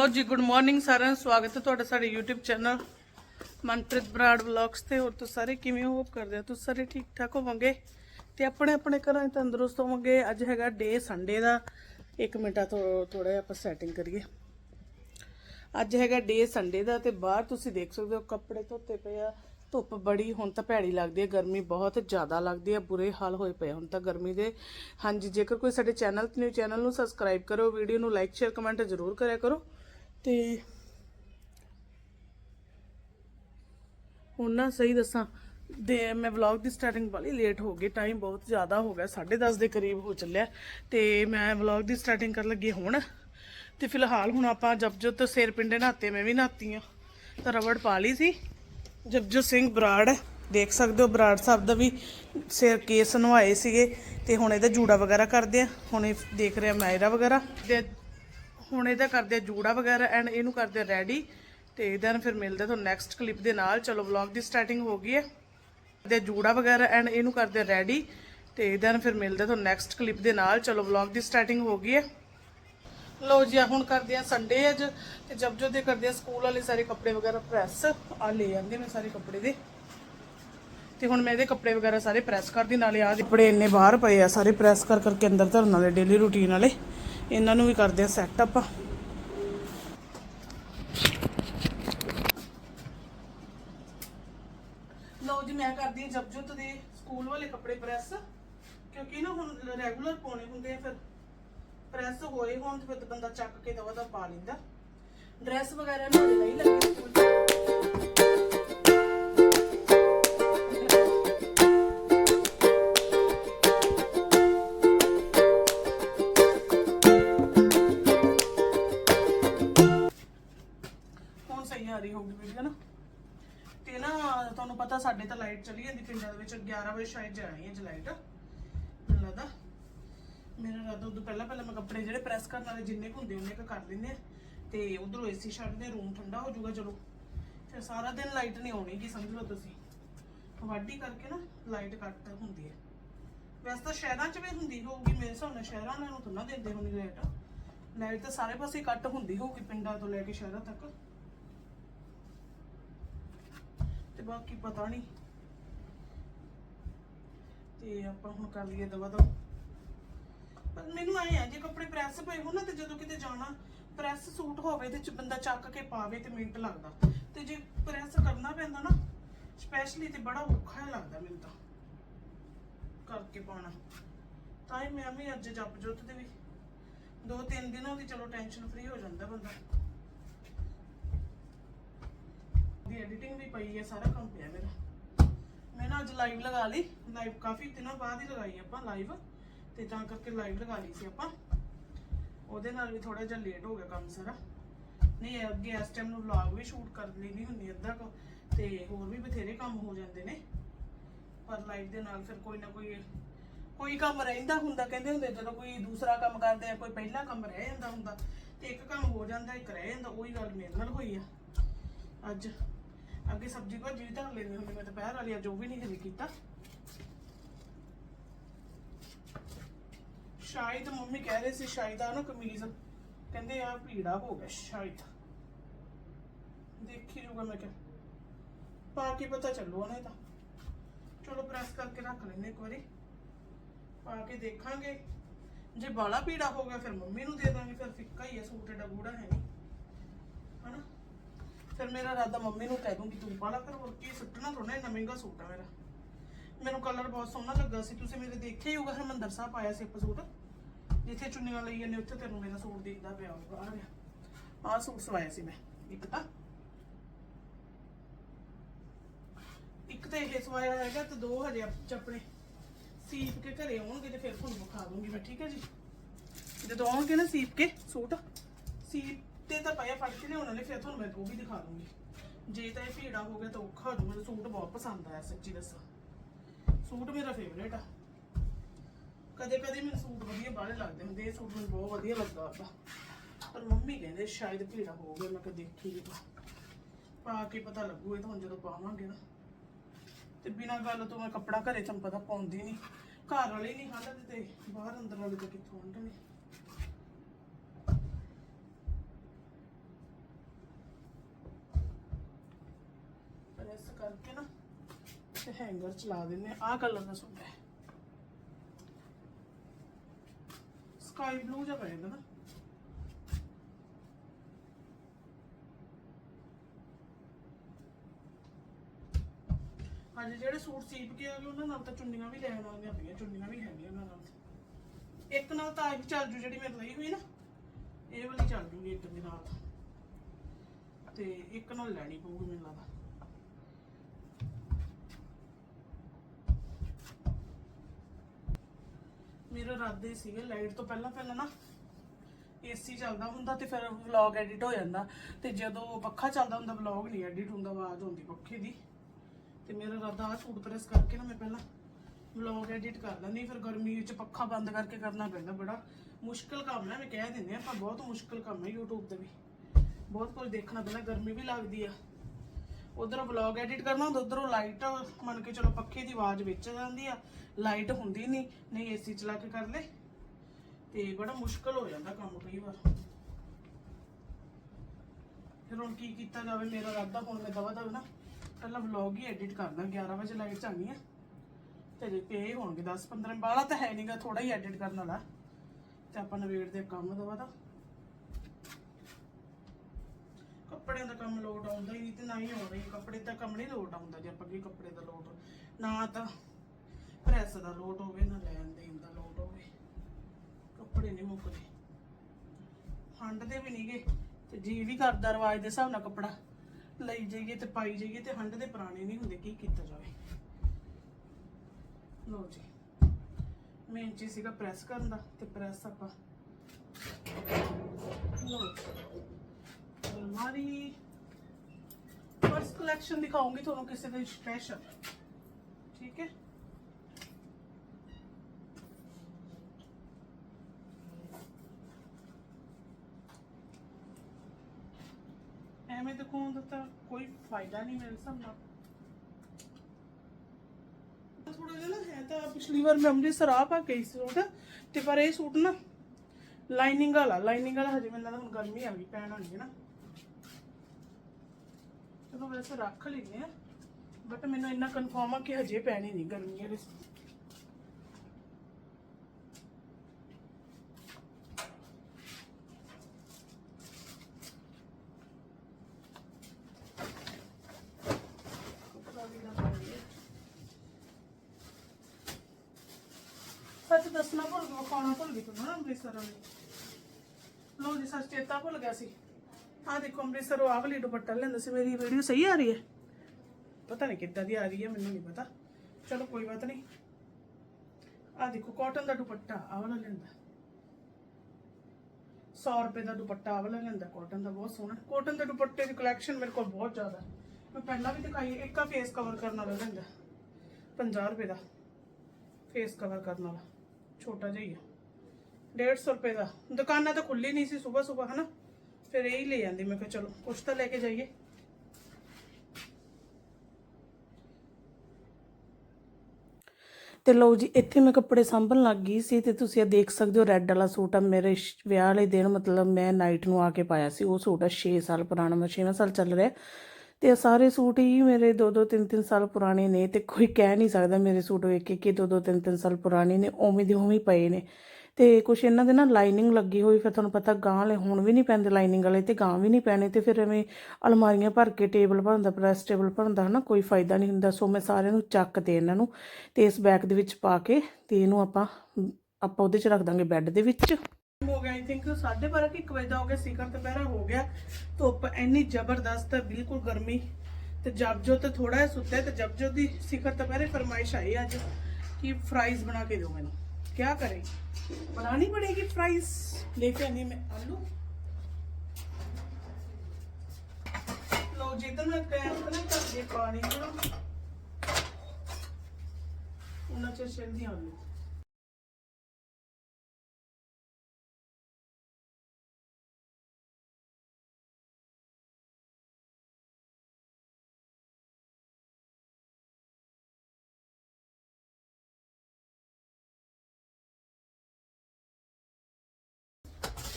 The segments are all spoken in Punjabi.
ਲੋ ਜੀ ਗੁੱਡ ਮਾਰਨਿੰਗ ਸਾਰਿਆਂ ਨੂੰ ਸਵਾਗਤ ਹੈ ਤੁਹਾਡਾ ਸਾਡੇ YouTube channel Manpreet Brar vlogs ਤੇ। ਹੋਰ ਤੁਸੀਂ ਸਾਰੇ ਕਿਵੇਂ ਹੋ? ਹੋਪ ਕਰਦੇ ਹੋ ਤੁਸੀਂ ਸਾਰੇ ਠੀਕ ਠਾਕ ਹੋਵੋਗੇ? ਤੇ ਆਪਣੇ ਆਪਣੇ ਘਰਾਂ 'ਚ ਤੰਦਰੁਸਤ ਹੋਵੋਗੇ। ਅੱਜ ਹੈਗਾ ਡੇ ਸੰਡੇ ਦਾ। 1 ਮਿੰਟ ਆ ਥੋੜਾ ਜਿਹਾ ਆਪਾਂ ਸੈਟਿੰਗ ਕਰੀਏ। ਅੱਜ ਹੈਗਾ ਡੇ ਸੰਡੇ ਦਾ ਤੇ ਬਾਹਰ ਤੁਸੀਂ ਦੇਖ ਸਕਦੇ ਹੋ ਕੱਪੜੇ ਧੋਤੇ ਪਏ ਆ। ਧੁੱਪ ਬੜੀ, ਹੁਣ ਤਾਂ ਭੈੜੀ ਲੱਗਦੀ ਹੈ, ਗਰਮੀ ਬਹੁਤ ਜ਼ਿਆਦਾ ਲੱਗਦੀ ਹੈ, ਬੁਰੇ ਹਾਲ ਹੋਏ ਪਏ ਹੁਣ ਤਾਂ ਗਰਮੀ ਦੇ। ਹਾਂਜੀ, ਜੇਕਰ ਕੋਈ ਸਾਡੇ ਚੈਨਲ ਤੇ ਨਿਊ ਚੈਨਲ ਨੂੰ ਸਬਸਕ੍ਰਾਈਬ ਕਰੋ ਵੀਡੀਓ ਨੂੰ ਲਾਈਕ ਸ਼ੇਅਰ ਕਮੈਂਟ ਜ਼ਰੂਰ ਕਰਿਆ ਕਰੋ। ਤੇ ਹੁਣ ਨਾ ਸਹੀ ਦੱਸਾਂ, ਦੇ ਮੈਂ ਵਲੌਗ ਦੀ ਸਟਾਰਟਿੰਗ ਵਾਲੀ ਲੇਟ ਹੋ ਗਈ ਟਾਈਮ ਬਹੁਤ ਜ਼ਿਆਦਾ ਹੋ ਗਿਆ 10:30 ਦੇ ਕਰੀਬ ਹੋ ਚੱਲਿਆ, ਤੇ ਮੈਂ ਵਲੌਗ ਦੀ ਸਟਾਰਟਿੰਗ ਕਰਨ ਲੱਗੀ ਹੁਣ, ਤੇ ਫਿਲਹਾਲ ਹੁਣ ਆਪਾਂ ਜਪਜੋਤ ਤੋਂ ਸਿਰ ਪਿੰਡੇ ਨਹਾਤੇ, ਮੈਂ ਵੀ ਨਹਾਤੀ ਆ ਤਾਂ ਰਬੜ ਪਾ ਲਈ ਸੀ, ਜਪਜੋਤ ਸਿੰਘ ਬਰਾੜ, ਦੇਖ ਸਕਦੇ ਹੋ ਬਰਾੜ ਸਾਹਿਬ ਦਾ ਵੀ ਸਿਰ ਕੇਸ ਨਵਾਏ ਸੀਗੇ, ਤੇ ਹੁਣ ਇਹਦਾ ਜੂੜਾ ਵਗੈਰਾ ਕਰਦੇ ਆ, ਹੁਣ ਇਹ ਦੇਖ ਰਿਹਾ ਮਾਇਰਾ ਵਗੈਰਾ, ਤੇ ਹੁਣ ਇਹਦਾ ਕਰਦੇ ਆ ਜੂੜਾ ਵਗੈਰਾ ਐਂਡ ਇਹਨੂੰ ਕਰਦੇ ਆ ਰੈਡੀ ਤੇ ਦੈਨ ਫਿਰ ਮਿਲਦੇ ਤੁਹਾਨੂੰ ਨੈਕਸਟ ਕਲਿੱਪ ਦੇ ਨਾਲ। ਚਲੋ ਵਲੌਗ ਦੀ ਸਟਾਰਟਿੰਗ ਹੋ ਗਈ ਹੈ। ਦੇ ਜੂੜਾ ਵਗੈਰਾ ਐਂਡ ਇਹਨੂੰ ਕਰਦੇ ਰੈਡੀ ਤੇ ਦੈਨ ਫਿਰ ਮਿਲਦੇ ਤੁਹਾਨੂੰ ਨੈਕਸਟ ਕਲਿੱਪ ਦੇ ਨਾਲ। ਚਲੋ ਵਲੌਗ ਦੀ ਸਟਾਰਟਿੰਗ ਹੋ ਗਈ ਹੈ। ਲੋ ਜੀ, ਆਹ ਹੁਣ ਕਰਦੇ ਆ ਸੰਡੇ ਅੱਜ ਤੇ ਜਬ ਜੋ ਦੇ ਕਰਦੇ ਆ ਸਕੂਲ ਵਾਲੇ ਸਾਰੇ ਕੱਪੜੇ ਵਗੈਰਾ ਪ੍ਰੈਸ ਆ ਲੈ ਜਾਂਦੇ ਮੈਂ ਸਾਰੇ ਕੱਪੜੇ ਦੇ। ਤੇ ਹੁਣ ਮੈਂ ਇਹਦੇ ਕੱਪੜੇ ਵਗੈਰਾ ਸਾਰੇ ਪ੍ਰੈਸ ਕਰਦੀ, ਨਾਲੇ ਆ ਕੱਪੜੇ ਇੰਨੇ ਬਾਹਰ ਪਏ ਆ, ਸਾਰੇ ਪ੍ਰੈਸ ਕਰ ਕਰਕੇ ਅੰਦਰ ਧਰਨ ਵਾਲੇ ਡੇਲੀ ਰੂਟੀਨ ਵਾਲੇ। ਇਹਨਾਂ ਨੂੰ ਵੀ ਕਰਦੇ ਆ ਸੈੱਟ ਅਪ ਲਓ ਜੀ, ਮੈਂ ਕਰਦੀ ਹਾਂ ਜਪਜੋਤ ਦੇ ਸਕੂਲ ਵਾਲੇ ਕੱਪੜੇ ਪ੍ਰੈਸ ਕਿਉਂਕਿ ਨਾ ਹੁਣ ਰੈਗੂਲਰ ਪਾਉਣੇ ਹੁੰਦੇ ਆ, ਫਿਰ ਪ੍ਰੈਸ ਹੋਏ ਹੋਣ ਤੇ ਫਿਰ ਬੰਦਾ ਚੱਕ ਕੇ ਦਵਾ ਦਾ ਪਾ ਲੈਂਦਾ। ਡਰੈਸ ਵਗੈਰਾ ਨਾਲ ਨਹੀਂ ਲੱਗੀ ਸਕੂਲ ਚਲੀ ਜਾਂਦੀ ਪਿੰਡਾਂ ਦੇ ਵਿੱਚ 11 ਵਜੇ ਸ਼ਾਇਦ ਜਾਣੀ ਹੈ ਜੀ ਮੈਨੂੰ ਲੱਗਦਾ। ਮੇਰਾ ਰਾਤ ਉਦੋਂ ਪਹਿਲਾਂ ਪਹਿਲਾਂ ਮੈਂ ਕੱਪੜੇ ਜਿਹੜੇ ਪ੍ਰੈਸ ਕਰਨ ਵਾਲੇ ਜਿੰਨੇ ਕੁ ਹੁੰਦੇ ਉਹਨੇ ਕੁ ਕਰ ਲੈਂਦੇ ਆ। ਤੇ ਉਧਰੋਂ ਏਸੀ ਛੱਡਦੇ ਰੂਮ ਠੰਡਾ ਹੋ ਜਾਊਗਾ, ਚਲੋ। ਫਿਰ ਸਾਰਾ ਦਿਨ ਲਾਈਟ ਨਹੀਂ ਆਉਣੀ ਕੀ ਸਮਝ ਲਓ ਤੁਸੀਂ। ਵਾਢੀ ਕਰਕੇ ਨਾ ਲਾਈਟ ਕੱਟ ਹੁੰਦੀ ਹੈ। ਵੈਸੇ ਤਾਂ ਸ਼ਹਿਰਾਂ 'ਚ ਵੀ ਹੁੰਦੀ ਹੋਊਗੀ, ਮੇਰੇ ਹਿਸਾਬ ਨਾਲ ਸ਼ਹਿਰਾਂ ਵਾਲਿਆਂ ਨੂੰ ਤਾਂ ਨਾ ਦਿੰਦੇ ਹੋਣੀ ਲਾਈਟ ਲਾਈਟ ਤਾਂ ਸਾਰੇ ਪਾਸੇ ਕੱਟ ਹੁੰਦੀ ਹੋਊਗੀ, ਪਿੰਡਾਂ ਤੋਂ ਲੈ ਕੇ ਸ਼ਹਿਰਾਂ ਤੱਕ। ਤੇ ਬਾਕੀ ਪਤਾ ਨਹੀਂ। ਤੇ ਆਪਾਂ ਹੁਣ ਕਰ ਲਈਏ ਦਵਾ ਦਾ ਪਰ ਮੈਨੂੰ ਆਏ ਆ, ਜੇ ਕੱਪੜੇ ਪ੍ਰੈਸ ਪਏ ਹੋਣ ਨਾ ਤੇ ਜਦੋਂ ਕਿਤੇ ਜਾਣਾ, ਪ੍ਰੈਸ ਸੂਟ ਹੋਵੇ ਤੇ ਬੰਦਾ ਚੱਕ ਕੇ ਪਾਵੇ ਤੇ ਮਿੰਟ ਲੱਗਦਾ। ਤੇ ਜੇ ਪ੍ਰੈਸ ਕਰਨਾ ਪੈਂਦਾ ਨਾ ਸਪੈਸ਼ਲੀ ਤੇ ਬੜਾ ਔਖਾ ਲੱਗਦਾ ਮੈਨੂੰ ਤਾਂ। ਕਰਕੇ ਪਾਉਣਾ। ਤਾਂ ਹੀ ਮੈਂ ਵੀ ਅੱਜ ਜਪ ਜੋਤ ਦੇ ਵੀ ਦੋ ਤਿੰਨ ਦਿਨਾਂ ਦੀ ਚਲੋ ਟੈਨਸ਼ਨ ਫ੍ਰੀ ਹੋ ਜਾਂਦਾ ਬੰਦਾ। ਦੀ ਐਡੀਟਿੰਗ ਵੀ ਪਈ ਹੈ ਸਾਰਾ ਕੰਮ ਪਿਆ ਮੇਰਾ। ਮੈਂ ਨਾ ਅੱਜ ਲਾਈਵ ਲਗਾ ਲਈ। ਲਾਈਵ ਕਾਫੀ ਦਿਨਾਂ ਬਾਅਦ ਹੀ ਲਗਾਈ ਆਪਾਂ ਲਾਈਵ ਤੇ ਤਾਂ ਕਰਕੇ ਲਾਈਵ ਲਗਾ ਲਈ ਸੀ ਆਪਾਂ। ਉਹਦੇ ਨਾਲ ਵੀ ਥੋੜਾ ਜਿਹਾ ਲੇਟ ਹੋ ਗਿਆ ਕੰਮ ਸਾਰਾ। ਨਹੀਂ ਅੱਗੇ ਇਸ ਟਾਈਮ ਨੂੰ ਵਲੌਗ ਵੀ ਸ਼ੂਟ ਕਰ ਲਈ ਹੁੰਦੀ ਅੱਧਾ ਕੁ, ਤੇ ਹੋਰ ਵੀ ਬਥੇਰੇ ਕੰਮ ਹੋ ਜਾਂਦੇ ਨੇ। ਪਰ ਲਾਈਵ ਦੇ ਨਾਲ ਫਿਰ ਕੋਈ ਨਾ ਕੋਈ ਕੋਈ ਕੰਮ ਰਹਿੰਦਾ ਹੁੰਦਾ, ਕਹਿੰਦੇ ਹੁੰਦੇ ਜਦੋਂ ਕੋਈ ਦੂਸਰਾ ਕੰਮ ਕਰਦੇ ਆ, ਕੋਈ ਪਹਿਲਾ ਕੰਮ ਰਹਿ ਜਾਂਦਾ ਹੁੰਦਾ, ਤੇ ਇੱਕ ਕੰਮ ਹੋ ਜਾਂਦਾ, ਇੱਕ ਰਹਿ ਜਾਂਦਾ, ਉਹੀ ਗੱਲ ਮੇਰੇ ਨਾਲ ਹੋਈ ਆ। ਅੱਜ ਅੱਗੇ ਸਬਜ਼ੀ ਭਾਜੀ ਵੀ ਧਰ ਲੈਂਦੀ ਹੁੰਦੀ, ਮੈਂ ਦੁਪਹਿਰ ਵਾਲੀ ਅੱਜ ਉਹ ਵੀ ਨਹੀਂ ਹਜੇ ਕੀਤਾ। ਸ਼ਾਇਦ ਮੰਮੀ ਕਹਿ ਰਹੇ ਸੀ ਸ਼ਾਇਦ ਆ ਨਾ ਕਮੀਜ਼, ਕਹਿੰਦੇ ਆ ਭੀੜਾ ਹੋ ਗਿਆ ਸ਼ਾਇਦ ਦੇਖੀ ਜੂਗਾ ਮੈਂ ਕਿਹਾ ਪਾ ਕੇ ਪਤਾ ਚੱਲੂ ਨਾ ਇਹ ਤਾਂ। ਚਲੋ ਪ੍ਰੈਸ ਕਰਕੇ ਰੱਖ ਲੈਨੇ ਇੱਕ ਵਾਰੀ। ਪਾ ਕੇ ਦੇਖਾਂਗੇ। ਜੇ ਬਾਲਾ ਪੀੜਾ ਹੋ ਗਿਆ, ਫਿਰ ਮੰਮੀ ਨੂੰ ਦੇ ਦਾਂਗੇ, ਫਿਰ ਫਿੱਕਾ ਹੀ ਹੈ ਸੂਟ ਏਡਾ ਗੂੜਾ ਹੈ ਨਹੀਂ। ਹਨਾ? ਫਿਰ ਮੇਰਾ ਰਾਦਾ ਮੰਮੀ ਨੂੰ ਕਹਿ ਦੂੰਗੀ ਤੂੰ ਪਾਲਾ ਫਿਰ ਹੋਰ ਕੀ ਸੁੱਟਣਾ ਥੋੜਾ ਇੰਨਾ ਮਹਿੰਗਾ ਸੂਟ ਆ ਮੇਰਾ। ਮੈਨੂੰ ਕਲਰ ਬਹੁਤ ਸੋਹਣਾ ਲੱਗਾ ਸੀ, ਤੁਸੀਂ ਮੇਰੇ ਦੇਖਿਆ ਹੀ ਹੋਊਗਾ, ਹਰਮੰਦਰ ਸਾਹਿਬ ਪਾਇਆ ਸੀ ਇੱਕ ਸੂਟ। ਜਿੱਥੇ ਚੁੰਨੀਆਂ ਲਈ ਜਾਂਦੇ ਉੱਥੇ ਤੈਨੂੰ ਮੇਰਾ ਸੂਟ ਦਿਖਦਾ ਪਿਆ ਹੋਊਗਾ ਆ ਰਿਹਾ ਆਹ ਸੂਟ ਸਵਾਇਆ ਸੀ ਮੈਂ, ਇੱਕ ਤਾਂ। ਇੱਕ ਤਾਂ ਇਹ ਸਵਾਇਆ ਹੈਗਾ ਤੇ ਦੋ ਹਜੇ ਆਪ- ਚੱਪਣੇ ਸੀਪ ਕੇ ਘਰੇ ਆਉਣਗੇ ਤੇ ਫਿਰ ਤੁਹਾਨੂੰ ਵਿਖਾ ਦੂੰਗੀ ਮੈਂ, ਠੀਕ ਹੈ ਜੀ? ਜਦੋਂ ਆਉਣਗੇ ਨਾ ਸੀਪ ਕੇ ਸੂਟ, ਸੀਪ ਤੇ ਤਾਂ ਪਾਇਆ ਫੜ ਕੇ ਲਿਆਉਣ ਵਾਲੇ, ਫਿਰ ਤੁਹਾਨੂੰ ਮੈਂ ਉਹ ਵੀ ਦਿਖਾ ਦੂੰਗੀ। ਜੇ ਤਾਂ ਇਹ ਭੀੜਾ ਹੋ ਗਿਆ ਤਾਂ ਔਖਾ ਹੋ ਜਾਊਗਾ, ਮੈਨੂੰ ਸੂਟ ਬਹੁਤ ਪਸੰਦ ਆਇਆ, ਸੱਚੀ ਦੱਸਾਂ। ਸੂਟ ਮੇਰਾ ਫੇਵਰੇਟ ਆ। ਕਦੇ ਕਦੇ ਮੈਨੂੰ ਸੂਟ ਵਧੀਆ ਬਾਹਲੇ ਲੱਗਦੇ ਹੁੰਦੇ ਇਹ ਸੂਟ ਮੈਨੂੰ ਬਹੁਤ ਵਧੀਆ ਲੱਗਾ ਆਪਦਾ। ਪਰ ਮੰਮੀ ਕਹਿੰਦੇ ਸ਼ਾਇਦ ਭੀੜਾ ਹੋ ਗਿਆ, ਮੈਂ ਕਿਹਾ ਦੇਖੀ ਜੀ ਪਾ ਕੇ ਪਤਾ ਲੱਗੂ, ਇਹ ਤਾਂ ਹੁਣ ਜਦੋਂ ਪਾਵਾਂਗੇ ਨਾ। ਤੇ ਬਿਨਾਂ ਗੱਲ ਤੋਂ ਮੈਂ ਕੱਪੜਾ ਘਰੇ ਤੁਹਾਨੂੰ ਪਤਾ ਪਾਉਂਦੀ ਨਹੀਂ ਘਰ ਵਾਲੇ ਨਹੀਂ ਹੰਡਦੇ ਤੇ ਬਾਹਰ ਅੰਦਰ ਵਾਲੇ ਤਾਂ ਕਿੱਥੋਂ ਹੰਡਣੇ ਪ੍ਰੈਸ ਕਰਕੇ ਨਾ ਤੇ ਹੈਂਗਰ ਚਲਾ ਦਿੰਨੇ ਆ ਆਹ ਕਲਰ ਦਾ ਸੂਟ ਹੈ। ਸਕਾਈ ਬਲੂ ਜਿਹਾ ਪਏਗਾ ਨਾ। ਹਾਂਜੀ, ਜਿਹੜੇ ਸੂਟ ਸੀਪ ਕੇ ਆ ਉਹਨਾਂ ਨਾਲ ਤਾਂ ਚੁੰਨੀਆਂ ਵੀ ਲੈਣ ਵਾਲੀਆਂ ਪਈਆਂ, ਚੁੰਨੀਆਂ ਵੀ ਹੈਗੀਆਂ ਉਹਨਾਂ ਨਾਲ। ਇੱਕ ਨਾਲ ਤਾਂ ਆਹੀ ਚੱਲ ਜੂ ਜਿਹੜੀ ਮੇਰੇ ਲਈ ਹੋਈ ਨਾ। ਇਹ ਵਾਲੀ ਚੱਲ ਜੂਗੀ ਇੱਕ ਦੇ ਨਾਲ। ਤੇ ਇੱਕ ਨਾਲ ਲੈਣੀ ਪਊਗੀ ਮੈਨੂੰ ਲੱਗਦਾ। ਮੇਰਾ ਇਰਾਦਾ ਹੀ ਸੀਗਾ ਲਾਈਟ ਤੋਂ ਪਹਿਲਾਂ ਪਹਿਲਾਂ ਨਾ ਏਸੀ ਚੱਲਦਾ ਹੁੰਦਾ ਤੇ ਫਿਰ ਵਲੌਗ ਐਡਿਟ ਹੋ ਜਾਂਦਾ। ਤੇ ਜਦੋਂ ਪੱਖਾ ਚੱਲਦਾ ਹੁੰਦਾ ਵਲੌਗ ਨਹੀਂ ਐਡਿਟ ਹੁੰਦਾ, ਆਵਾਜ਼ ਆਉਂਦੀ ਪੱਖੇ ਦੀ। ਤੇ ਮੇਰਾ ਇਰਾਦਾ ਆ ਸੂਟ ਪ੍ਰੈਸ ਕਰਕੇ ਨਾ ਮੈਂ ਪਹਿਲਾਂ ਵਲੌਗ ਐਡਿਟ ਕਰ ਲੈਂਦੀ, ਫਿਰ ਗਰਮੀ ਵਿੱਚ ਪੱਖਾ ਬੰਦ ਕਰਕੇ ਕਰਨਾ ਪੈਂਦਾ ਬੜਾ। ਮੁਸ਼ਕਲ ਕੰਮ ਹੈ, ਮੈਂ ਕਹਿ ਦਿੰਦੀ ਆ ਪਰ ਬਹੁਤ ਮੁਸ਼ਕਲ ਕੰਮ ਹੈ YouTube ਤੇ ਵੀ। ਬਹੁਤ ਕੁਝ ਦੇਖਣਾ ਪੈਂਦਾ, ਗਰਮੀ ਵੀ ਲੱਗਦੀ ਆ। ਉਧਰੋਂ ਵਲੌਗ ਐਡਿਟ ਕਰਨਾ ਹੁੰਦਾ, ਉਧਰੋਂ ਲਾਈਟ ਮੰਨ ਕੇ ਚਲੋ ਪੱਖੇ ਦੀ ਆਵਾਜ਼ ਵਿੱਚ ਜਾਂਦੀ ਆ ਲਾਈਟ ਹੁੰਦੀ ਨਹੀਂ ਨਹੀਂ ਏਸੀ ਚਲਾ ਕੇ ਕਰ ਲੈ, ਤੇ ਬੜਾ ਮੁਸ਼ਕਲ ਹੋ ਜਾਂਦਾ ਕੰਮ ਕਈ ਵਾਰ। ਫਿਰ ਹੁਣ ਕੀ ਕੀਤਾ ਜਾਵੇ, ਮੇਰਾ ਇਰਾਦਾ ਹੁਣ ਮੈਂ ਦਵਾ ਦਵਾ ਨਾ, ਪਹਿਲਾਂ ਵਲੌਗ ਹੀ ਐਡਿਟ ਕਰਦਾ 11 ਵਜੇ ਲਾਈਟ ਚਾਹਨੀ ਆ, ਤੇ ਜੇ ਪੇ ਹੋਣਗੇ 10 15 ਬਾਲਾ ਤਾਂ ਹੈ ਨਹੀਂਗਾ ਥੋੜਾ ਹੀ ਐਡਿਟ ਕਰਨ ਵਾਲਾ, ਤੇ ਆਪਾਂ ਨਵੇੜ ਦੇ ਕੰਮ ਦਵਾ ਦਾ ਕੱਪੜਿਆਂ ਦਾ ਕੰਮ ਲੋਟ ਆਉਂਦਾ ਹੀ ਨਹੀਂ ਤੇ ਨਾ ਹੀ ਆਉਣਾ ਹੀ ਕੱਪੜੇ ਦਾ ਕੰਮ ਨਹੀਂ ਲੋਟ ਆਉਂਦਾ ਜੇ ਆਪਾਂ ਕੀ ਕੱਪੜੇ ਦਾ ਲੋਟ, ਨਾ ਤਾਂ ਪ੍ਰੈਸ ਦਾ ਲੋਟ ਹੋਵੇ, ਨਾ ਲੈਣ ਦੇਣ ਦਾ ਲੋਟ ਹੋਵੇ। ਕੱਪੜੇ ਨਹੀਂ ਮੁੱਕਦੇ। ਹੰਡਦੇ ਵੀ ਨਹੀਂਗੇ ਤੇ ਜੀ ਵੀ ਕਰਦਾ ਰਵਾਜ ਦੇ ਹਿਸਾਬ ਨਾਲ ਕੱਪੜਾ। ਲਈ ਜਾਈਏ ਤੇ ਪਾਈ ਜਾਈਏ ਤੇ ਹੰਡਦੇ ਪੁਰਾਣੇ ਨਹੀਂ ਹੁੰਦੇ, ਕੀ ਕੀਤਾ ਜਾਵੇ। ਲੋ ਜੀ ਮੇਨ ਚੀਜ਼ ਸੀਗਾ ਪ੍ਰੈਸ ਕਰਨ ਦਾ ਤੇ ਪ੍ਰੈਸ ਆਪਾਂ ਲੋ ਅਲਮਾਰੀ ਪਰਸ ਕਲੈਕਸ਼ਨ ਦਿਖਾਉਂਗੀ ਤੁਹਾਨੂੰ ਕਿਸੇ ਦਿਨ ਸਪੈਸ਼ਲ ਠੀਕ ਹੈ ਐਵੇਂ ਦਿਖਾਉਣ ਦਾ ਤਾਂ ਕੋਈ ਫਾਇਦਾ ਨਹੀਂ ਮੇਰੇ ਹਿਸਾਬ ਨਾਲ ਥੋੜਾ ਜਿਹਾ ਨਾ ਹੈ ਤਾਂ ਪਿਛਲੀ ਵਾਰ ਮੈਂ ਅੰਮ੍ਰਿਤਸਰ ਆ ਪਾ ਗਈ ਸੀ ਸੂਟ ਤੇ ਪਰ ਇਹ ਸੂਟ ਨਾ ਲਾਈਨਿੰਗ ਵਾਲਾ ਲਾਈਨਿੰਗ ਵਾਲਾ ਹਜੇ ਮੈਨੂੰ ਲੱਗਦਾ ਹੁਣ ਗਰਮੀ ਆ ਗਈ ਪੈਣ ਵਾਲੀ ਹੈ ਨਾ ਚਲੋ ਵੈਸੇ ਰੱਖ ਲੈਨੇ ਆ ਬਟ ਮੈਨੂੰ ਇੰਨਾ ਕਨਫਰਮ ਆ ਕਿ ਹਜੇ ਪੈਣੀ ਨਹੀਂ ਗਰਮੀ ਵਾਲੇ ਸੱਚ ਦੱਸਣਾ ਭੁੱਲ ਗਿਆ, ਖਾਣਾ ਭੁੱਲ ਗਈ ਤੂੰ ਨਾ ਅੰਮ੍ਰਿਤਸਰ ਵਾਲੀ। ਲੋ ਜੀ, ਸੱਚ ਚੇਤਾ ਭੁੱਲ ਗਿਆ ਸੀ। ਆਹ ਦੇਖੋ ਅੰਮ੍ਰਿਤਸਰ ਉਹ ਆਹ ਵਾਲੀ ਦੁਪੱਟਾ ਲੈਂਦਾ ਸੀ, ਮੇਰੀ ਵੀਡੀਓ ਸਹੀ ਆ ਰਹੀ ਹੈ? ਪਤਾ ਨਹੀਂ ਕਿੱਦਾਂ ਦੀ ਆ ਰਹੀ ਹੈ, ਮੈਨੂੰ ਨਹੀਂ ਪਤਾ। ਚਲੋ ਕੋਈ ਬਾਤ ਨਹੀਂ। ਆਹ ਦੇਖੋ ਕਾਟਨ ਦਾ ਦੁਪੱਟਾ, ਆਹ ਵਾਲਾ ਲੈਂਦਾ 100 ਰੁਪਏ ਦਾ ਦੁਪੱਟਾ, ਆਹ ਵਾਲਾ ਲੈਂਦਾ ਕਾਟਨ ਦਾ, ਬਹੁਤ ਸੋਹਣਾ। ਕਾਟਨ ਦੇ ਦੁਪੱਟੇ ਦੀ ਕਲੈਕਸ਼ਨ ਮੇਰੇ ਕੋਲ ਬਹੁਤ ਜ਼ਿਆਦਾ ਮੈਂ ਪਹਿਲਾਂ ਵੀ ਦਿਖਾਈ ਇੱਕ ਆ ਫੇਸ ਕਵਰ ਕਰਨ ਵਾਲਾ ਲੈਂਦਾ 50 ਰੁਪਏ ਦਾ ਫੇਸ ਕਵਰ ਕਰਨ ਵਾਲਾ। ਛੋਟਾ ਜਿਹਾ ਹੀ ਆ 150 ਰੁਪਏ ਦਾ। ਦੁਕਾਨਾਂ ਤਾਂ ਖੁੱਲੀ ਨਹੀਂ ਸੀ ਸਵੇਰ ਸਵੇਰ ਹਨਾ? ਫਿਰ ਇਹ ਹੀ ਲੈ ਜਾਂਦੀ। ਮੈਂ ਕਿਹਾ ਚਲੋ, ਕੁਛ ਤਾਂ ਲੈ ਕੇ ਜਾਈਏ। ਤੇ ਲਓ ਜੀ, ਇੱਥੇ ਮੈਂ ਕੱਪੜੇ ਸਾਂਭਣ ਲੱਗ ਗਈ ਸੀ ਤੇ ਤੁਸੀਂ ਇਹ ਦੇਖ ਸਕਦੇ ਹੋ ਰੈੱਡ ਵਾਲਾ ਸੂਟ ਆ। ਮੇਰੇ ਵਿਆਹ ਵਾਲੇ ਦਿਨ ਮਤਲਬ ਮੈਂ ਨਾਈਟ ਨੂੰ ਆ ਕੇ ਪਾਇਆ ਸੀ। ਉਹ ਸੂਟ ਆ 6 ਸਾਲ ਪੁਰਾਣਾ ਮੈਂ 6ਵਾਂ ਸਾਲ ਚੱਲ ਰਿਹਾ। ਤੇ ਸਾਰੇ ਸੂਟ ਹੀ ਮੇਰੇ 2-2 3-3 ਸਾਲ ਪੁਰਾਣੇ ਨੇ ਤੇ ਕੋਈ ਕਹਿ ਨਹੀਂ ਸਕਦਾ ਮੇਰੇ ਸੂਟ ਵੇਖ ਕੇ ਕਿ 2-2 3-3 ਸਾਲ ਪੁਰਾਣੇ ਨੇ, ਉਵੇਂ ਦੇ ਉਵੇਂ ਪਏ ਨੇ। ਤੇ ਕੁਛ ਇਹਨਾਂ ਦੇ ਨਾ ਲਾਈਨਿੰਗ ਲੱਗੀ ਹੋਈ, ਫਿਰ ਤੁਹਾਨੂੰ ਪਤਾ ਗਾਂ ਵਾਲੇ ਹੁਣ ਵੀ ਨਹੀਂ ਪੈਂਦੇ ਲਾਈਨਿੰਗ ਵਾਲੇ ਤੇ ਗਾਂ ਵੀ ਨਹੀਂ ਪੈਣੇ ਤੇ ਫਿਰ ਐਵੇਂ ਅਲਮਾਰੀਆਂ ਭਰ ਕੇ ਟੇਬਲ ਭਰਦਾ ਪ੍ਰੈਸ ਟੇਬਲ ਭਰਦਾ ਹਨਾ, ਕੋਈ ਫਾਇਦਾ ਨਹੀਂ ਹੁੰਦਾ, ਸੋ ਮੈਂ ਸਾਰਿਆਂ ਨੂੰ ਚੱਕ ਤੇ ਇਹਨਾਂ ਨੂੰ ਤੇ ਇਸ ਬੈਗ ਦੇ ਵਿੱਚ ਪਾ ਕੇ ਤੇ ਇਹਨੂੰ ਆਪਾਂ ਆਪਾਂ ਉਹਦੇ 'ਚ ਰੱਖ ਦਾਂਗੇ ਬੈੱਡ ਦੇ ਵਿੱਚ। ਹੋ ਗਿਆ ਆਈ ਥਿੰਕ 12:30 ਕਿ 1 ਵਜੇ ਦਾ ਹੋ ਗਿਆ, ਸਿਖਰ ਦੁਪਹਿਰਾ ਹੋ ਗਿਆ। ਧੁੱਪ ਇੰਨੀ ਜ਼ਬਰਦਸਤ ਹੈ, ਬਿਲਕੁਲ ਗਰਮੀ। ਤੇ ਜਬਜੋ ਤੇ ਥੋੜਾ ਜਿਹਾ ਸੁੱਤਾ ਹੈ ਤੇ ਜਬਜੋ ਦੀ ਸਿਖਰ ਦੁਪਹਿਰੇ ਫਰਮਾਇਸ਼ ਆਈ ਅੱਜ ਕਿ ਫਰਾਈਜ਼ ਬਣਾ ਕੇ ਦਿਓ ਮੈਨੂੰ। क्या करें बनानी पड़ेगी फ्राइज लेके आनी मैं आलू लो जिधर मैं पैन पर ना पानी थोड़ा उन्हें चाहिए जल्दी आलू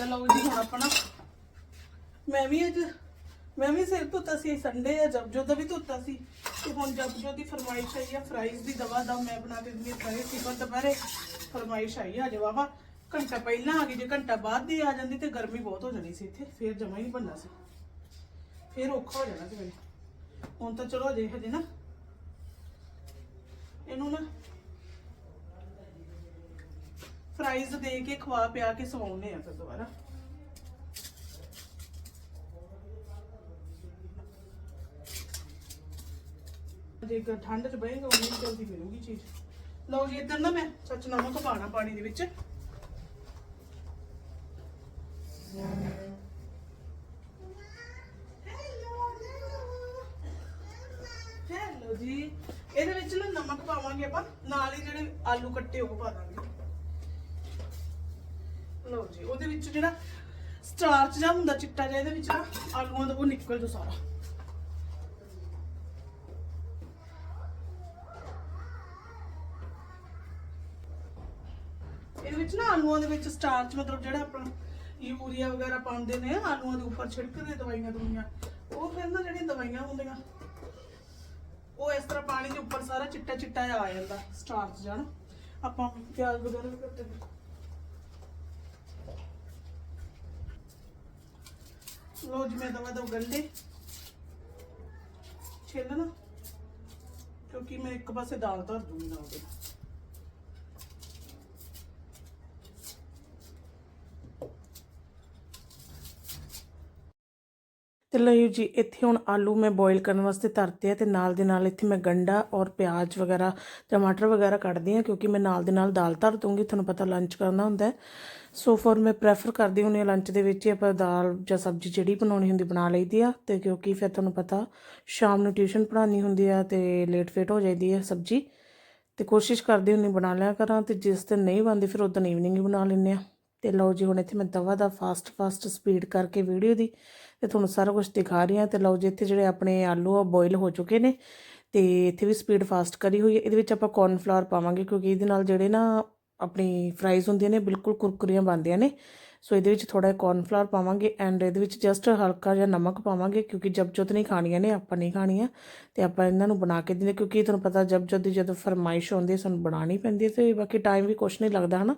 ਆਲੂ ਚਲੋ ਜੀ ਹੁਣ ਆਪਣਾ। ਮੈਂ ਵੀ ਅੱਜ ਮੈਂ ਵੀ ਸਿਰ ਧੋਤਾ ਸੀ ਸੰਡੇ ਆ ਜਬਜੋ ਦਾ ਵੀ ਧੋਤਾ ਸੀ। ਤੇ ਹੁਣ ਜਬਜੋ ਦੀ ਫਰਮਾਇਸ਼ ਆਈ ਆ ਫਰਾਈਜ਼ ਦੀ ਦਵਾ ਦਾ ਮੈਂ ਬਣਾ ਕੇ ਦਿੰਦੀ ਸਾਰੇ ਸੀ ਪਰ ਦੁਪਹਿਰੇ। ਫਰਮਾਇਸ਼ ਆਈ ਆ ਜਵਾਵਾ ਘੰਟਾ ਪਹਿਲਾਂ ਆ ਗਈ, ਜੇ ਘੰਟਾ ਬਾਅਦ ਦੀ ਆ ਜਾਂਦੀ ਤੇ ਗਰਮੀ ਬਹੁਤ ਹੋ ਜਾਣੀ ਸੀ ਇੱਥੇ। ਫੇਰ ਜਮਾ ਹੀ ਨਹੀਂ ਬਣਨਾ ਸੀ। ਫੇਰ ਔਖਾ ਹੋ ਜਾਣਾ ਸੀ ਮੇਰੇ ਹੁਣ ਤਾਂ ਚਲੋ ਅਜੇ ਹਜੇ ਨਾ। ਇਹਨੂੰ ਨਾ ਫਰਾਈਜ਼ ਦੇ ਕੇ ਖਵਾ ਪਿਆ ਕੇ ਸਵਾਉਣੇ ਆ ਫਿਰ ਦੁਬਾਰਾ। ਜੇ ਠੰਡ ਚ ਬਹੇਗਾ, ਉਨੀ ਜਲਦੀ ਮਿਲੂਗੀ ਚੀਜ਼। ਲਓ ਜੀ, ਇੱਧਰ ਨਾ ਮੈਂ ਸੱਚ ਨਮਕ ਪਾਣਾ ਪਾਣੀ ਦੇ ਵਿੱਚ। ਹੈਲੋ ਜੀ, ਇਹਦੇ ਵਿੱਚ ਨਾ ਨਮਕ ਪਾਵਾਂਗੇ ਆਪਾਂ, ਨਾਲ ਹੀ ਜਿਹੜੇ ਆਲੂ ਕੱਟੇ ਉਹ ਪਾ ਦਾਂਗੇ। ਲਓ ਜੀ, ਉਹਦੇ ਵਿੱਚ ਜਿਹੜਾ ਸਟਾਰਚ ਜਿਹਾ ਹੁੰਦਾ ਚਿੱਟਾ ਜਿਹਾ, ਇਹਦੇ ਵਿੱਚ ਆਲੂਆਂ ਦਾ ਉਹ ਨਿਕਲ ਜੂ ਸਾਰਾ। ਇਹਦੇ ਵਿੱਚ ਨਾ ਆਲੂਆਂ ਦੇ ਵਿੱਚ ਸਟਾਰਚ ਮਤਲਬ ਜਿਹੜਾ ਆਪਣਾ ਯੂਰੀਆ ਵਗੈਰਾ ਪਾਉਂਦੇ ਨੇ, ਆਲੂਆਂ ਦੇ ਉੱਪਰ ਛਿੜਕਦੇ ਦਵਾਈਆਂ ਦੁਨੀਆਂ, ਉਹ ਫਿਰ ਨਾ ਜਿਹੜੀਆਂ ਦਵਾਈਆਂ ਹੁੰਦੀਆਂ, ਉਹ ਇਸ ਤਰ੍ਹਾਂ ਪਾਣੀ ਦੇ ਉੱਪਰ ਸਾਰਾ ਚਿੱਟਾ ਚਿੱਟਾ ਜਿਹਾ ਆ ਜਾਂਦਾ ਸਟਾਰਚ ਜਾਨ ਆਪਾਂ ਪਿਆਜ਼ ਵਗੈਰਾ ਵੀ ਕੱਟੇ ਨੇ ਲੋ ਜੀ, ਮੈਂ ਦਵਾ ਦੋ ਗੰਡੇ। ਛਿੱਲਣਾ ਕਿਉਂਕਿ ਮੈਂ ਇੱਕ ਪਾਸੇ ਦਾਲ ਧਰ ਦੂੰਗੀ ਨਾਲ ਦੇ। ਤੇ ਲਓ ਜੀ, ਇੱਥੇ ਹੁਣ ਆਲੂ ਮੈਂ ਬੋਇਲ ਕਰਨ ਵਾਸਤੇ ਧਰਤੇ ਆ ਤੇ ਨਾਲ ਦੇ ਨਾਲ ਇੱਥੇ ਮੈਂ ਗੰਡਾ ਔਰ ਪਿਆਜ਼ ਵਗੈਰਾ, ਟਮਾਟਰ ਵਗੈਰਾ ਕੱਟਦੀ ਆ ਕਿਉਂਕਿ ਮੈਂ ਨਾਲ ਦੇ ਨਾਲ ਦਾਲ ਧਰ ਦੂੰਗੀ ਤੁਹਾਨੂੰ ਪਤਾ ਲੰਚ ਕਰਨਾ ਹੁੰਦਾ ਸੋ ਫੋਰ ਮੈਂ ਪ੍ਰੈਫਰ ਕਰਦੀ ਹੁੰਦੀ ਹਾਂ ਲੰਚ ਦੇ ਵਿੱਚ ਹੀ ਆਪਾਂ ਦਾਲ ਜਾਂ ਸਬਜ਼ੀ ਜਿਹੜੀ ਬਣਾਉਣੀ ਹੁੰਦੀ ਬਣਾ ਲਈਦੀ ਆ ਤੇ ਕਿਉਂਕਿ ਫਿਰ ਤੁਹਾਨੂੰ ਪਤਾ ਸ਼ਾਮ ਨੂੰ ਟਿਊਸ਼ਨ ਪੜ੍ਹਾਉਣੀ ਹੁੰਦੀ ਆ ਤੇ ਲੇਟ ਫੇਟ ਹੋ ਜਾਂਦੀ ਹੈ ਸਬਜ਼ੀ। ਤੇ ਕੋਸ਼ਿਸ਼ ਕਰਦੀ ਹੁੰਦੀ ਬਣਾ ਲਿਆ ਕਰਾਂ ਤੇ ਜਿਸ ਦਿਨ ਨਹੀਂ ਬਣਦੀ ਫਿਰ ਉਦੋਂ ਈਵਨਿੰਗ ਹੀ ਬਣਾ ਲੈਂਦੇ ਆ ਤੇ ਲਓ ਜੀ, ਹੁਣ ਇੱਥੇ ਮੈਂ ਦਵਾ ਦਾ ਫਾਸਟ ਫਾਸਟ ਸਪੀਡ ਕਰਕੇ ਵੀਡੀਓ ਦੀ ਤੇ ਤੁਹਾਨੂੰ ਸਾਰਾ ਕੁਝ ਦਿਖਾ ਰਹੀ ਹਾਂ ਤੇ ਲਓ ਜੀ, ਇੱਥੇ ਜਿਹੜੇ ਆਪਣੇ ਆਲੂ ਆ ਬੋਇਲ ਹੋ ਚੁੱਕੇ ਨੇ ਤੇ ਇੱਥੇ ਵੀ ਸਪੀਡ ਫਾਸਟ ਕਰੀ ਹੋਈ ਹੈ। ਇਹਦੇ ਵਿੱਚ ਆਪਾਂ ਕੌਰਨ ਫਲਾਵਰ ਪਾਵਾਂਗੇ ਕਿਉਂਕਿ ਇਹਦੇ ਨਾਲ ਜਿਹੜੇ ਨਾ ਆਪਣੀ ਫਰਾਈਜ਼ ਹੁੰਦੀਆਂ ਨੇ, ਬਿਲਕੁਲ ਕੁਰਕੁਰੀਆਂ ਬਣਦੀਆਂ ਨੇ। ਸੋ ਇਹਦੇ ਵਿੱਚ ਥੋੜਾ ਕੌਰਨ ਫਲਾਵਰ ਪਾਵਾਂਗੇ ਐਂਡ ਇਹਦੇ ਵਿੱਚ ਜਸਟ ਹਲਕਾ ਜਿਹਾ ਨਮਕ ਪਾਵਾਂਗੇ ਕਿਉਂਕਿ ਜਬ ਜੋਤ ਨਹੀਂ ਖਾਣੀਆਂ ਨੇ, ਆਪਾਂ ਨਹੀਂ ਖਾਣੀਆਂ ਤੇ ਆਪਾਂ ਇਹਨਾਂ ਨੂੰ ਬਣਾ ਕੇ ਦਿੰਦੇ ਕਿਉਂਕਿ ਤੁਹਾਨੂੰ ਪਤਾ ਜਬ ਜਦ ਦੀ ਜਦੋਂ ਫਰਮਾਇਸ਼ ਆਉਂਦੀ ਹੈ, ਸਾਨੂੰ ਬਣਾਉਣੀ ਪੈਂਦੀ ਹੈ ਤੇ ਬਾਕੀ ਟਾਈਮ ਵੀ ਕੁਛ ਨਹੀਂ ਲੱਗਦਾ, ਹਨਾ?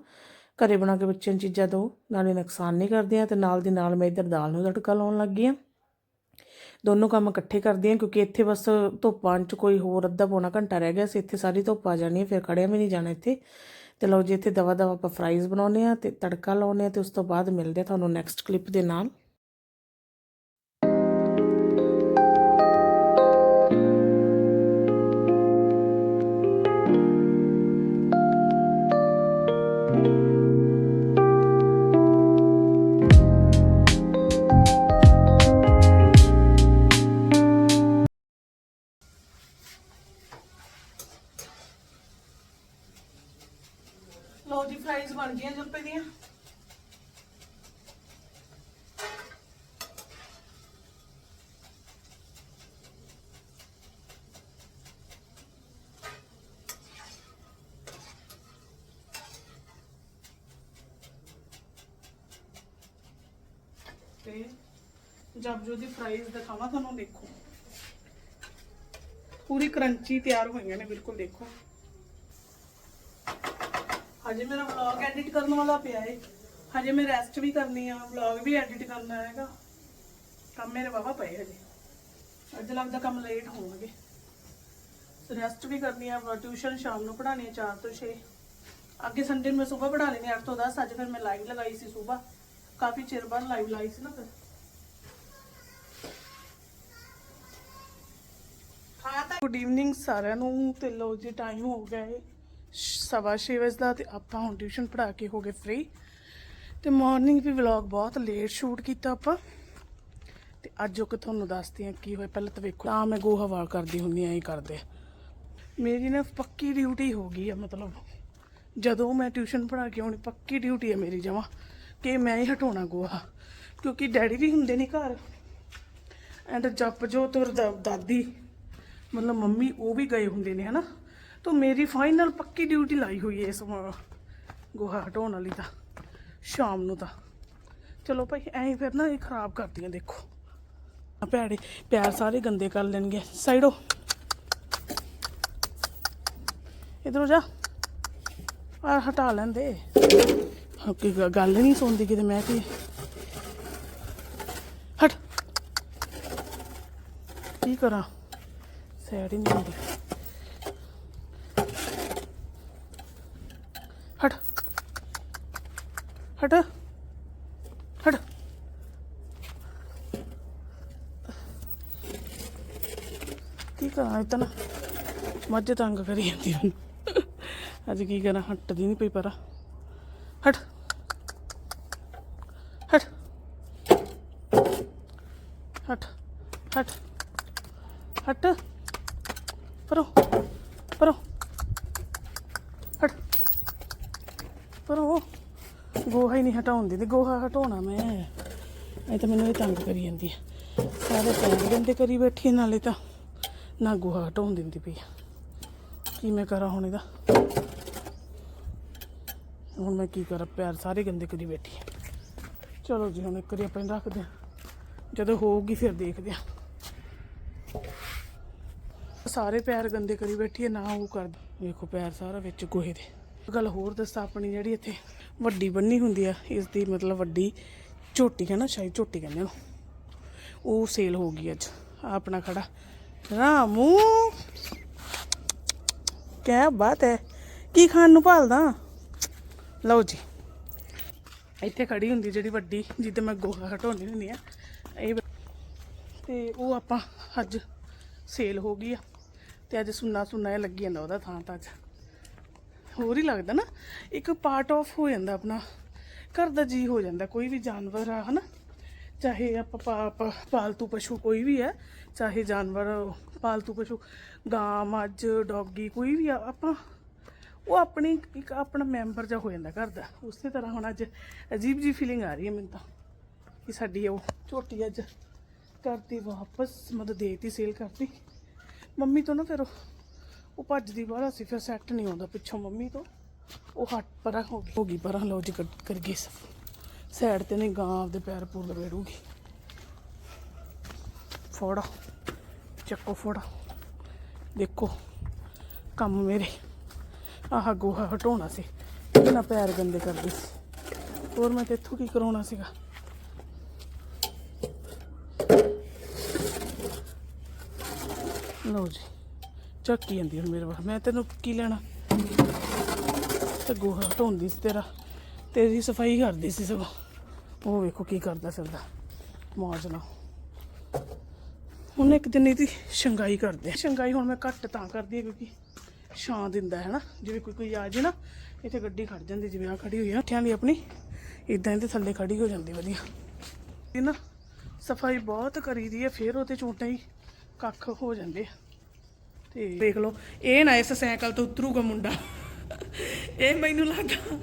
ਘਰੇ ਬਣਾ ਕੇ ਬੱਚਿਆਂ ਨੂੰ ਚੀਜ਼ਾਂ ਦੋ, ਨਾਲੇ ਨੁਕਸਾਨ ਨਹੀਂ ਕਰਦੀਆਂ ਤੇ ਨਾਲ ਦੀ ਨਾਲ ਮੈਂ ਇੱਧਰ ਦਾਲ ਨੂੰ ਤੜਕਾ ਲਾਉਣ ਲੱਗੀ ਹਾਂ। ਦੋਨੋਂ ਕੰਮ ਇਕੱਠੇ ਕਰਦੀ ਹਾਂ ਕਿਉਂਕਿ ਇੱਥੇ ਬਸ ਧੁੱਪ ਆਉਣ 'ਚ ਕੋਈ ਹੋਰ ਅੱਧਾ ਪੌਣਾ ਘੰਟਾ ਰਹਿ ਗਿਆ ਸੀ, ਇੱਥੇ ਸਾਰੀ ਧੁੱਪ ਆ ਜਾਣੀ ਹੈ, ਫਿਰ ਖੜਿਆ ਵੀ ਨਹੀਂ ਜਾਣਾ ਇੱਥੇ। ਤੇ ਲਓ ਜੀ, ਇੱਥੇ ਦਵਾ ਦਵਾ ਆਪਾਂ ਫਰਾਈਜ਼ ਬਣਾਉਨੇ ਆ ਤੇ ਤੜਕਾ ਲਾਉਨੇ ਆ ਤੇ ਉਸ ਤੋਂ ਬਾਅਦ ਮਿਲਦੇ ਆ ਤੁਹਾਨੂੰ ਨੈਕਸਟ ਕਲਿੱਪ ਦੇ ਨਾਲ। ਲਓ ਜੀ ਫਰਾਈਜ਼ ਬਣ ਗਈਆਂ ਜੁਲਪੇ ਦੀਆਂ। ਤੇ ਜਬ ਜੋ ਦੀ ਫਰਾਈਜ਼ ਦਿਖਾਵਾਂ ਤੁਹਾਨੂੰ ਦੇਖੋ। ਪੂਰੀ ਕਰੰਚੀ ਤਿਆਰ ਹੋਈਆਂ ਨੇ, ਬਿਲਕੁਲ ਦੇਖੋ। ਹਜੇ ਮੇਰਾ ਵਲੌਗ ਐਡਿਟ ਕਰਨ ਵਾਲਾ ਪਿਆ ਏ। ਹਜੇ ਮੈਂ ਰੈਸਟ ਵੀ ਕਰਨੀ ਆ ਵਲੌਗ ਵੀ ਐਡਿਟ ਕਰਨਾ ਹੈਗਾ। ਕੰਮ ਮੇਰੇ ਵਾਵਾ ਪਏ ਹਜੇ। ਅੱਜ ਲੱਗਦਾ ਕੰਮ ਲੇਟ ਹੋਣਗੇ। ਰੈਸਟ ਵੀ ਕਰਨੀ ਆ ਟਿਊਸ਼ਨ ਸ਼ਾਮ ਨੂੰ ਪੜ੍ਹਾਉਣੀ ਆ 4 ਤੋਂ 6 ਅੱਗੇ ਸੰਡੇ ਨੂੰ ਮੈਂ ਸਵੇਰ ਪੜ੍ਹਾ ਲੈਣੀ 8 ਤੋਂ 10 ਅੱਜ ਫਿਰ ਮੈਂ ਲਾਈਵ ਲਗਾਈ ਸੀ ਸਵੇਰ। ਕਾਫੀ ਚਿਰ ਬਾਅਦ ਲਾਈਵ ਲਾਈ ਸੀ ਨਾ ਫਿਰ। ਹਾਂ ਤਾਂ ਗੁੱਡ ਈਵਨਿੰਗ ਸਾਰਿਆਂ ਨੂੰ। ਤੇ ਲੋ ਜੀ ਟਾਈਮ ਹੋ ਗਿਆ ਹੈ ਸਵਾ ਛੇ ਵਜੇ ਦਾ ਤੇ ਆਪਾਂ ਹੁਣ ਟਿਊਸ਼ਨ ਪੜ੍ਹਾ ਕੇ ਹੋ ਗਏ ਫ੍ਰੀ ਤੇ ਮਾਰਨਿੰਗ ਵੀ ਵਲੌਗ ਬਹੁਤ ਲੇਟ ਸ਼ੂਟ ਕੀਤਾ ਆਪਾਂ। ਤੇ ਅੱਜ ਉਹ ਕਿ ਤੁਹਾਨੂੰ ਦੱਸਦੀ ਆ ਕੀ ਹੋਇਆ, ਪਹਿਲਾਂ ਤਾਂ ਵੇਖੋ, ਤਾਂ ਮੈਂ ਗੋਹਾ ਵਾਲ ਕਰਦੀ ਹੁੰਦੀ ਆ ਇਹ ਕਰਦੇ। ਮੇਰੀ ਨਾ ਪੱਕੀ ਡਿਊਟੀ ਹੋ ਗਈ ਆ, ਮਤਲਬ ਜਦੋਂ ਮੈਂ ਟਿਊਸ਼ਨ ਪੜ੍ਹਾ ਕੇ ਆਉਣੀ, ਪੱਕੀ ਡਿਊਟੀ ਆ ਮੇਰੀ ਜਮਾ, ਕਿ ਮੈਂ ਹੀ ਹਟਾਉਣਾ ਗੋਹਾ। ਕਿਉਂਕਿ ਡੈਡੀ ਵੀ ਹੁੰਦੇ ਨਹੀਂ ਘਰ। ਐਂਡ ਜੱਪ ਜੋ ਤੁਰ ਦਾਦੀ, ਮਤਲਬ ਮੰਮੀ ਉਹ ਵੀ ਗਏ ਹੁੰਦੇ ਨੇ, ਹਨਾ? ਤਾਂ ਮੇਰੀ ਫਾਈਨਲ ਪੱਕੀ ਡਿਊਟੀ ਲਾਈ ਹੋਈ ਹੈ ਇਸ ਵਾ- ਗੋਹਾ ਹਟਾਉਣ ਵਾਲੀ ਤਾਂ ਸ਼ਾਮ ਨੂੰ ਤਾਂ। ਚਲੋ ਭਾਈ ਐਂ ਫਿਰ ਨਾ ਇਹ ਖਰਾਬ ਕਰਦੀਆਂ ਦੇਖੋ। ਭੈੜੇ ਪੈਰ ਸਾਰੇ ਗੰਦੇ ਕਰ ਲੈਣਗੇ। ਸਾਈਡੋ। ਇਧਰੋਂ ਜਾ। ਆ ਹਟਾ ਲੈਂਦੇ। ਹਾਂ, ਕੀ ਗ- ਗੱਲ ਨਹੀਂ ਸੁਣਦੀ ਕਿਤੇ ਮੈਂ ਕੀ ਹਟ। ਕੀ ਕਰਾਂ? ਸੈਡ ਹੀ ਨਹੀਂ ਹੁੰਦੀ। ਹਟ। ਹਟ। ਕੀ ਕਰਾਂ ਇਹ ਨਾ? ਮੱਝ ਤੰਗ ਕਰੀ ਜਾਂਦੀ ਹੁਣ ਅੱਜ ਕੀ ਕਰਾਂ? ਹਟਦੀ ਨਹੀਂ ਪਈ ਪਰਾ। ਹਟ। ਹਟ। ਹਟ। ਹਟ। ਹਟ। ਪਰੋ। ਪਰੋ। ਹਟ। ਪਰੋ। ਗੋਹਾ ਹੀ ਨਹੀਂ ਹਟਾਉਣ ਦਿੰਦੀ ਗੋਹਾ ਹਟਾਉਣਾ ਮੈਂ। ਇਹ ਤਾਂ ਮੈਨੂੰ ਇਹ ਤੰਗ ਕਰੀ ਜਾਂਦੀ ਹੈ ਸਾਰੇ ਪੈਰ ਗੰਦੇ ਕਰੀ ਬੈਠੀ ਹੈ, ਨਾਲੇ ਤਾਂ ਨਾ ਗੋਹਾ ਹਟਾਉਣ ਦਿੰਦੀ ਪਈ ਆ। ਕੀ ਮੈਂ ਕਰਾਂ ਹੁਣ ਇਹਦਾ? ਹੁਣ ਮੈਂ ਕੀ ਕਰਾਂ ਪੈਰ ਸਾਰੇ ਗੰਦੇ ਕਰੀ ਬੈਠੀ ਹੈ। ਚਲੋ ਜੀ ਹੁਣ ਇੱਕ ਵਾਰੀ ਆਪਾਂ ਇਹਨੂੰ ਰੱਖਦੇ ਹਾਂ ਜਦੋਂ ਹੋਊਗੀ ਫਿਰ ਦੇਖਦੇ ਹਾਂ ਸਾਰੇ ਪੈਰ ਗੰਦੇ ਕਰੀ ਬੈਠੀ ਹੈ ਨਾ ਉਹ ਕਰ ਵੇਖੋ ਪੈਰ ਸਾਰਾ ਵਿੱਚ ਗੋਹੇ ਦੇ। ਗੱਲ ਹੋਰ ਦੱਸਾਂ ਆਪਣੀ ਜਿਹੜੀ ਇੱਥੇ ਵੱਡੀ ਬੰਨੀ ਹੁੰਦੀ ਆ ਇਸ ਦੀ ਮਤਲਬ ਵੱਡੀ ਝੋਟੀ ਹੈ ਨਾ ਸ਼ਾਇਦ ਝੋਟੀ ਕਹਿੰਦੇ ਉਹਨੂੰ। ਉਹ ਸੇਲ ਹੋ ਗਈ ਅੱਜ। ਆਪਣਾ ਖੜਾ। ਰਾਮੂ! ਕਿਆ ਬਾਤ ਹੈ ਕੀ ਖਾਣ ਨੂੰ ਭਾਲਦਾ? ਲਓ ਜੀ। ਇੱਥੇ ਖੜੀ ਹੁੰਦੀ ਜਿਹੜੀ ਵੱਡੀ ਜਿੱਦੇ ਮੈਂ ਗੋਹਾ ਹਟਾਉਂਦੀ ਹੁੰਦੀ ਆ। ਇਹ ਤੇ ਉਹ ਆਪਾਂ ਅੱਜ ਸੇਲ ਹੋ ਗਈ ਆ। ਤੇ ਅੱਜ ਸੁੰਨਾ ਸੁੰਨਾ ਇਹ ਲੱਗੀ ਜਾਂਦਾ ਉਹਦਾ ਥਾਂ ਤਾਂ ਅੱਜ। ਹੋਰ ਹੀ ਲੱਗਦਾ ਨਾ, ਇੱਕ ਪਾਰਟ ਆਫ ਹੋ ਜਾਂਦਾ ਆਪਣਾ। ਘਰ ਦਾ ਜੀ ਹੋ ਜਾਂਦਾ, ਕੋਈ ਵੀ ਜਾਨਵਰ ਆ, ਹਨਾ? ਚਾਹੇ ਆਪਾਂ ਪਾ- ਪਾਲਤੂ ਪਸ਼ੂ ਕੋਈ ਵੀ ਹੈ, ਚਾਹੇ ਜਾਨਵਰ, ਪਾਲਤੂ ਪਸ਼ੂ, ਗਾਂ, ਮੱਝ, ਡੌਗੀ, ਕੋਈ ਵੀ ਆ, ਆਪਾਂ, ਉਹ ਆਪਣੀ ਇੱਕ ਆਪਣਾ ਮੈਂਬਰ ਜਿਹਾ ਹੋ ਜਾਂਦਾ ਘਰ ਦਾ। ਉਸੇ ਤਰ੍ਹਾਂ ਹੁਣ ਅੱਜ ਅਜੀਬ ਜੀ ਫੀਲਿੰਗ ਆ ਰਹੀ ਹੈ ਮੈਨੂੰ ਤਾਂ, ਕਿ ਸਾਡੀ ਉਹ ਝੋਟੀ ਅੱਜ ਕਰਤੀ ਵਾਪਸ ਮਤਲਬ ਦੇਤੀ ਸੇਲ ਕਰਤੀ। ਮੰਮੀ ਤੋਂ ਨਾ ਫਿਰ ਉਹ ਭੱਜਦੀ ਬਾਹਰ ਸੀ ਫਿਰ ਸੈੱਟ ਨਹੀਂ ਆਉਂਦਾ ਪਿੱਛੋਂ ਮੰਮੀ ਤੋਂ। ਉਹ ਹੱਟ ਪਰਾਂ ਹੋ ਗਈ ਪਰਾਂ, ਲਓ ਜੀ ਕਰ- ਕਰ ਗਈ ਸਾਈਡ ਤੇ ਨਹੀਂ ਗਾਂ ਆਪਦੇ ਪੈਰ ਪੂਰ ਲਵੇੜੂਗੀ। ਫੋੜਾ, ਚੱਕੋ ਫੋੜਾ। ਦੇਖੋ, ਕੰਮ ਮੇਰੇ। ਆਹ ਗੋਹਾ ਹਟਾਉਣਾ ਸੀ। ਕਿੰਨਾ ਪੈਰ ਗੰਦੇ ਕਰਦੀ ਸੀ। ਹੋਰ ਮੈਂ ਤੇ ਇੱਥੋਂ ਕੀ ਕਰਾਉਣਾ ਸੀਗਾ? ਲਓ ਜੀ। ਝੱਕੀ ਜਾਂਦੀ ਹੁਣ ਮੇਰੇ ਵੱਲ। ਮੈਂ ਤੈਨੂੰ ਕੀ ਲੈਣਾ? ਤੇ ਗੋਹਾ ਹਟਾਉਂਦੀ ਸੀ ਤੇਰਾ। ਤੇਰੀ ਸਫ਼ਾਈ ਕਰਦੀ ਸੀ ਸਗੋਂ। ਉਹ ਵੇਖੋ ਕੀ ਕਰਦਾ ਫਿਰਦਾ। ਮੌਜ ਨਾਲ ਹੁਣ ਇੱਕ ਦਿਨ ਇਹਦੀ ਸ਼ੰਗਾਈ ਕਰਦੇ ਸ਼ੰਗਾਈ ਹੁਣ ਮੈਂ ਘੱਟ ਤਾਂ ਕਰਦੀ ਹਾਂ ਕਿਉਂਕਿ ਛਾਂ ਦਿੰਦਾ ਹੈ ਨਾ। ਜਿਵੇਂ ਕੋਈ ਕੋਈ ਆ ਜੇ ਨਾ, ਇੱਥੇ ਗੱਡੀ ਖੜ ਜਾਂਦੀ, ਜਿਵੇਂ ਆ ਖੜੀ ਹੋਈ ਆ ਠਿਆਂ ਦੀ ਆਪਣੀ। ਇਦਾਂ ਇਹਦੇ ਥੱਲੇ ਖੜੀ ਹੋ ਜਾਂਦੀ ਵਧੀਆ। ਇਹ ਨਾ ਸਫ਼ਾਈ ਬਹੁਤ ਕਰੀਦੀ ਹੈ ਫਿਰ ਉਹਤੇ ਝੂਟੇ ਹੀ ਕੱਖ ਹੋ ਜਾਂਦੇ ਆ। ਤੇ ਦੇਖ ਲਓ, ਇਹ ਨਾ ਇਸ ਸਾਈਕਲ ਤੋਂ ਉਤਰੂਗਾ ਮੁੰਡਾ। ਇਹ ਮੈਨੂੰ ਲੱਗਦਾ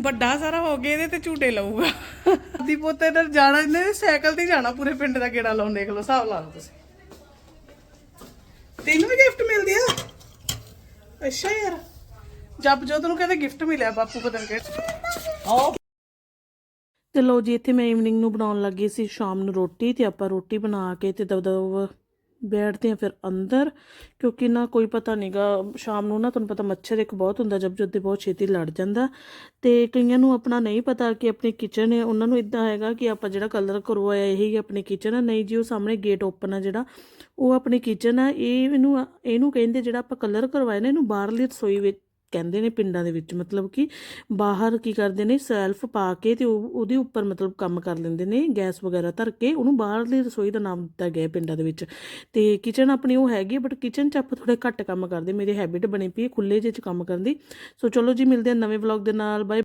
ਵੱਡਾ ਸਾਰਾ ਹੋ ਗਿਆ, ਇਹਦੇ ਤੇ ਝੂਟੇ ਲਊਗਾ। ਦੀ ਪੋਤੇ ਨਾਲ ਜਾਣਾ, ਇਹਨੇ ਸਾਈਕਲ ਤੇ ਜਾਣਾ, ਪੂਰੇ ਪਿੰਡ ਦਾ ਗੇੜਾ ਲਾਉਣ, ਦੇਖ ਲਓ, ਹਿਸਾਬ ਲਾ ਲਓ ਤੁਸੀਂ। ਤੈਨੂੰ ਵੀ ਗਿਫਟ ਮਿਲਦੀ ਆ? ਅੱਛਾ ਯਾਰ। ਜਬ ਜੋ ਤੈਨੂੰ ਕਹਿੰਦੇ ਗਿਫਟ ਮਿਲਿਆ, ਬਾਪੂ ਪਤਾ ਨਹੀਂ ਕਿ ਤੇ ਲੋ ਜੀ, ਇੱਥੇ ਮੈਂ ਈਵਨਿੰਗ ਨੂੰ ਬਣਾਉਣ ਲੱਗੀ ਸੀ, ਸ਼ਾਮ ਨੂੰ ਰੋਟੀ, ਤੇ ਆਪਾਂ ਰੋਟੀ ਬਣਾ ਕੇ ਤੇ ਦਬ ਬੈਠਦੇ ਆ ਫਿਰ ਅੰਦਰ, ਕਿਉਂਕਿ ਨਾ ਕੋਈ ਪਤਾ ਨਹੀਂਗਾ ਸ਼ਾਮ ਨੂੰ ਨਾ ਤੁਹਾਨੂੰ ਪਤਾ ਮੱਛਰ ਇੱਕ ਬਹੁਤ ਹੁੰਦਾ, ਜਬ ਜਦ ਤੇ ਬਹੁਤ ਛੇਤੀ ਲੜ ਜਾਂਦਾ। ਤੇ ਕਈਆਂ ਨੂੰ ਆਪਣਾ ਨਹੀਂ ਪਤਾ ਕਿ ਆਪਣੀ ਕਿਚਨ ਹੈ, ਉਹਨਾਂ ਨੂੰ ਇਦਾਂ ਹੈਗਾ ਕਿ ਆਪਾਂ ਜਿਹੜਾ ਕਲਰ ਕਰਵਾਇਆ, ਇਹੀ ਆਪਣੀ ਕਿਚਨ ਹੈ। ਨਹੀਂ ਜੀ, ਉਹ ਸਾਹਮਣੇ ਗੇਟ ਓਪਨ ਆ ਜਿਹੜਾ, ਉਹ ਆਪਣੀ ਕਿਚਨ ਆ ਇਹ ਇਹਨੂੰ ਇਹਨੂੰ ਕਹਿੰਦੇ ਜਿਹੜਾ ਆਪਾਂ ਕਲਰ ਕਰਵਾਇਆ ਨਾ, ਇਹਨੂੰ ਬਾਹਰਲੀ ਰਸੋਈ ਵਿੱਚ ਕਹਿੰਦੇ ਨੇ ਪਿੰਡਾਂ ਦੇ ਵਿੱਚ, ਮਤਲਬ ਕਿ ਬਾਹਰ ਕੀ ਕਰਦੇ ਨੇ ਸੈਲਫ ਪਾ ਕੇ ਤੇ ਉਹ- ਉਹਦੇ ਉੱਪਰ ਮਤਲਬ ਕੰਮ ਕਰ ਲੈਂਦੇ ਨੇ, ਗੈਸ ਵਗੈਰਾ ਧਰ ਕੇ, ਉਹਨੂੰ ਬਾਹਰਲੀ ਰਸੋਈ ਦਾ ਨਾਮ ਦਿੱਤਾ ਗਿਆ ਪਿੰਡਾਂ ਦੇ ਵਿੱਚ। ਤੇ ਕਿਚਨ ਆਪਣੀ ਉਹ ਹੈਗੀ ਬਟ ਕਿਚਨ 'ਚ ਆਪਾਂ ਥੋੜੇ ਘੱਟ ਕੰਮ ਕਰਦੇ, ਮੇਰੇ ਹੈਬਿਟ ਬਣੀ ਪਈ ਹੈ ਖੁੱਲੇ ਜਿਹੇ 'ਚ ਕੰਮ ਕਰਨ ਦੀ। ਸੋ ਚਲੋ ਜੀ, ਮਿਲਦੇ ਆ ਨਵੇਂ ਵਲੌਗ ਦੇ ਨਾਲ ਬਾਏ